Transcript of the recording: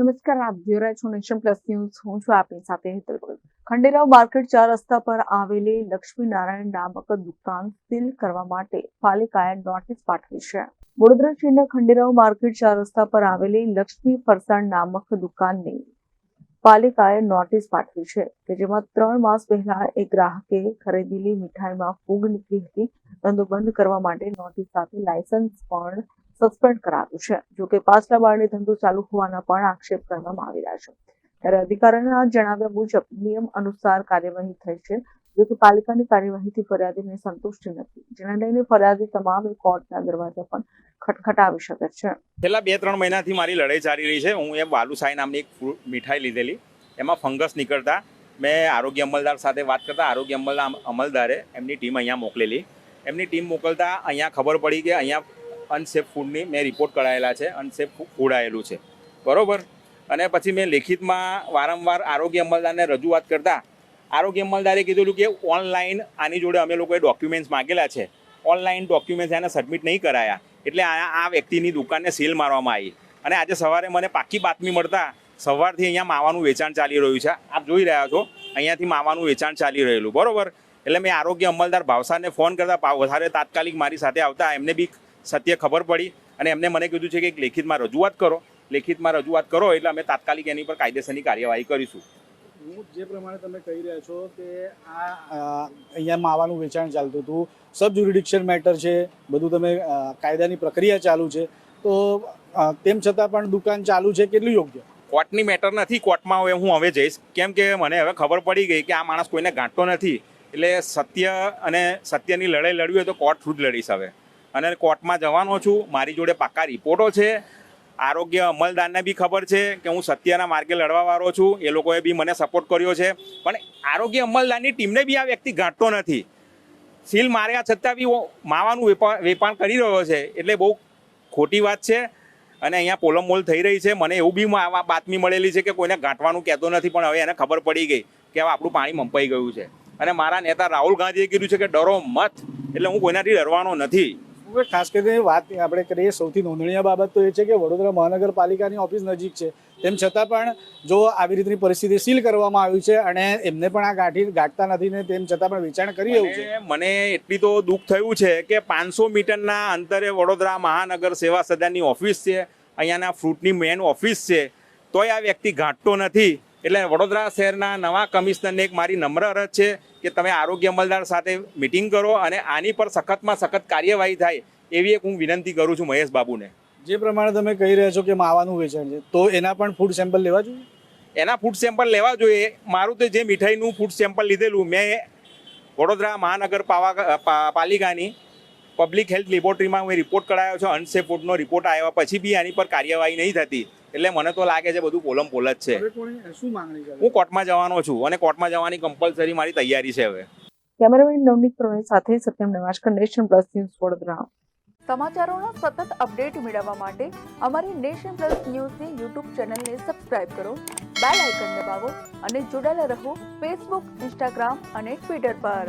નમસ્કાર, આપ જોઈ રહ્યા છો નેશન પ્લસ ન્યૂઝ. હું છું આપની સાથે હેતલ ખંડેરાવ માર્કેટ ચાર રસ્તા પર આવેલી લક્ષ્મી નારાયણ નામક દુકાન સીલ કરવા માટે પાલિકાએ નોટિસ પાઠવી છે. વડોદરા શહેરના ખંડેરાવ માર્કેટ ચાર રસ્તા પર આવેલી લક્ષ્મી ફરસાણ નામક દુકાનની પાલિકાએ નોટિસ પાઠવી છે કે જેમાં ત્રણ માસ પહેલા એક ગ્રાહકે ખરીદેલી મીઠાઈમાં ફૂગ નીકળી હતી. ધંધો બંધ કરવા માટે નોટિસ સાથે લાયસન્સ પણ સસ્પેન્ડ કરાવ્યું છે. જો કે પાછલા બારણે ધંધો ચાલુ હોવાના પણ આક્ષેપ કરવામાં આવી રહ્યા છે. ત્યારે અધિકારીના જણાવ્યા મુજબ નિયમ અનુસાર કાર્યવાહી થઈ છે. જો કે પાલિકાની કાર્યવાહીથી ફરિયાદીને સંતુષ્ટિ નથી. જેને લઈને ફરિયાદી તમામ કોર્ટના દરવાજા પણ ખટખટાવી શકે છે. છેલ્લા બે ત્રણ મહિનાથી મારી લડાઈ ચાલી રહી છે. હું એ બાલુસાઈ નામની એક મીઠાઈ લીધેલી. એમાં ફંગસ નીકળતા. મેં આરોગ્ય અમલદાર સાથે વાત કરતા. આરોગ્ય અમલદાર અમલદારે એમની ટીમ અહીંયા મોકલેલી. એમની ટીમ મોકલતા અહીંયા ખબર પડી કે અહીંયા અનસેફ ફૂડની મેં રિપોર્ટ કરાયેલા છે અનસેફ ફૂડ આવેલું છે. બરોબર? અને પછી મેં લેખિતમાં વારંવાર આરોગ્ય અમલદારને રજૂઆત કરતા, આરોગ્ય અમલદારે કીધેલું કે ઓનલાઈન આની જોડે અમે લોકોએ ડોક્યુમેન્ટ્સ માગેલા છે. ઓનલાઈન ડોક્યુમેન્ટ્સ એને સબમિટ નહીં કરાયા. એટલે આ વ્યક્તિની દુકાનને સીલ મારવામાં આવી. અને આજે સવારે મને પાકી બાતમી મળતા સવારથી અહીંયા માવાનું વેચાણ ચાલી રહ્યું છે. આપ જોઈ રહ્યા છો, અહીંયાથી માવાનું વેચાણ ચાલી રહેલું. બરોબર? એટલે મેં આરોગ્ય અમલદાર ભાવસારને ફોન કરતા વધારે તાત્કાલિક મારી સાથે આવતા, એમને બી સત્ય ખબર પડી અને એમને મને કીધું છે કે એક લેખિતમાં રજૂઆત કરો. લેખિતમાં રજૂઆત કરો એટલે અમે તાત્કાલિક એની પર કાયદેસરની કાર્યવાહી કરીશું. હું જે પ્રમાણે તમે કહી રહ્યા છો કે આ અહીંયા માવાનું વેચાણ ચાલતું હતું સબ જ્યુરિડિક્શન મેટર છે બધું તમે કાયદાની પ્રક્રિયા ચાલુ છે તો તેમ છતાં પણ દુકાન ચાલુ છે કેટલું યોગ્ય? કોર્ટની મેટર નથી કોર્ટમાં હવે હું હવે જઈશ. કેમ કે મને હવે ખબર પડી ગઈ કે આ માણસ કોઈને ગાંઠતો નથી. એટલે સત્ય અને સત્યની લડાઈ લડવી હોય તો કોર્ટ થ્રુ જ લડીશ હવે. અને કોર્ટમાં જવાનો છું. મારી જોડે પાક્કા રિપોર્ટો છે. આરોગ્ય અમલદારને બી ખબર છે કે હું સત્યના માર્ગે લડવાવાળો છું. એ લોકોએ બી મને સપોર્ટ કર્યો છે. પણ આરોગ્ય અમલદારની ટીમને બી આ વ્યક્તિ ગાંઠતો નથી. સીલ માર્યા છતાં બી માવાનું વેપાર કરી રહ્યો છે. એટલે બહુ ખોટી વાત છે. અને અહીંયા પોલમોલ થઈ રહી છે. મને એવું બી બાતમી મળેલી છે કે કોઈને ગાંઠવાનું કહેતો નથી, પણ હવે એને ખબર પડી ગઈ કે હવે આપણું પાણી મંપાઈ ગયું છે. અને મારા નેતા રાહુલ ગાંધીએ કીધું છે કે ડરો મત. એટલે હું કોઈનાથી ડરવાનો નથી. ખાસ કરીને વાત આપણે કરીએ, સૌથી નોંધણીય બાબત તો એ છે કે વડોદરા મહાનગરપાલિકાની ઓફિસ નજીક છે. તેમ છતાં પણ જો આવી રીતની પરિસ્થિતિ સીલ કરવામાં આવી છે અને એમને પણ આ ગાંઠી ગાંઠતા નથી ને તેમ છતાં પણ વેચાણ કરી રહ્યું છે. મને એટલી તો દુઃખ થયું છે કે પાંચસો મીટરના અંતરે વડોદરા મહાનગર સેવા સદનની ઓફિસ છે. અહીંયાના ફ્રૂટની મેન ઓફિસ છે. તોય આ વ્યક્તિ ગાંઠતો નથી. એટલે વડોદરા શહેરના નવા કમિશનરને એક મારી નમ્ર અરજ છે કે તમે આરોગ્ય અમલદાર સાથે મિટિંગ કરો અને આની પર સખતમાં સખત કાર્યવાહી થાય એવી એક હું વિનંતી કરું છું મહેશ બાબુને. જે પ્રમાણે તમે કહી રહ્યા છો કે માવાનું વેચાણ છે તો એના પણ ફૂડ સેમ્પલ લેવા જોઈએ? એના ફૂડ સેમ્પલ લેવા જોઈએ. મારું તો જે મીઠાઈનું ફૂડ સેમ્પલ લીધેલું મેં વડોદરા મહાનગર પાલિકાની પબ્લિક હેલ્થ લેબોરેટરીમાં મેં રિપોર્ટ કરાયો છે. અનસેફ ફૂડનો રિપોર્ટ આવ્યા પછી બી આની પર કાર્યવાહી નહીં થતી. એટલે મને તો લાગે છે બધું પોલમ પોલ જ છે. શું હું કોર્ટમાં જવાનો છું અને કોર્ટમાં જવાની કમ્પલસરી મારી તૈયારી છે હવે. કેમેરામેન નવનીત પ્રવીણ સાથે Satyam Navashankar Nation Plus News Vadodara. સમાચારોના સતત અપડેટ મેળવવા માટે અમારી નેશન પ્લસ ન્યૂઝની યુટ્યુબ ચેનલને સબસ્ક્રાઇબ કરો બેલ આઇકન દબાવો અને જોડાયેલા રહો ફેસબુક ઇન્સ્ટાગ્રામ અને ટ્વિટર પર.